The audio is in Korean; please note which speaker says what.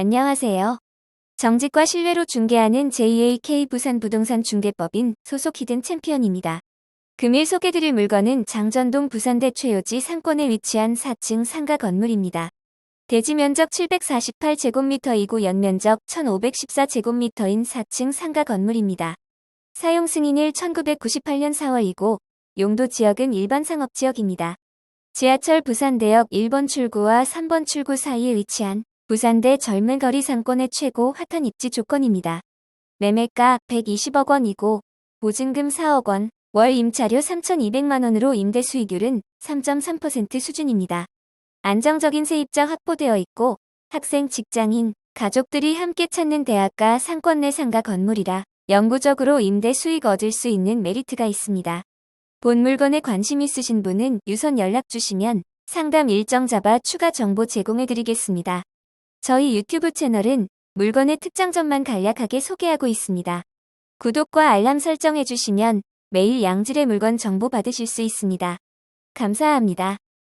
Speaker 1: 안녕하세요. 정직과 신뢰로 중개하는 JAK 부산 부동산 중개법인 소속 히든 챔피언입니다. 금일 소개드릴 물건은 장전동 부산대 최요지 상권에 위치한 4층 상가 건물입니다. 대지 면적 748제곱미터이고 연면적 1514제곱미터인 4층 상가 건물입니다. 사용 승인일 1998년 4월이고 용도 지역은 일반 상업 지역입니다. 지하철 부산대역 1번 출구와 3번 출구 사이에 위치한 부산대 젊은 거리 상권의 최고 핫한 입지 조건입니다. 매매가 120억 원이고 보증금 4억 원, 월 임차료 3,200만 원으로 임대 수익률은 3.3% 수준입니다. 안정적인 세입자 확보되어 있고 학생, 직장인, 가족들이 함께 찾는 대학가 상권 내 상가 건물이라 영구적으로 임대 수익 얻을 수 있는 메리트가 있습니다. 본 물건에 관심 있으신 분은 유선 연락 주시면 상담 일정 잡아 추가 정보 제공해 드리겠습니다. 저희 유튜브 채널은 물건의 특장점만 간략하게 소개하고 있습니다. 구독과 알람 설정해 주시면 매일 양질의 물건 정보 받으실 수 있습니다. 감사합니다.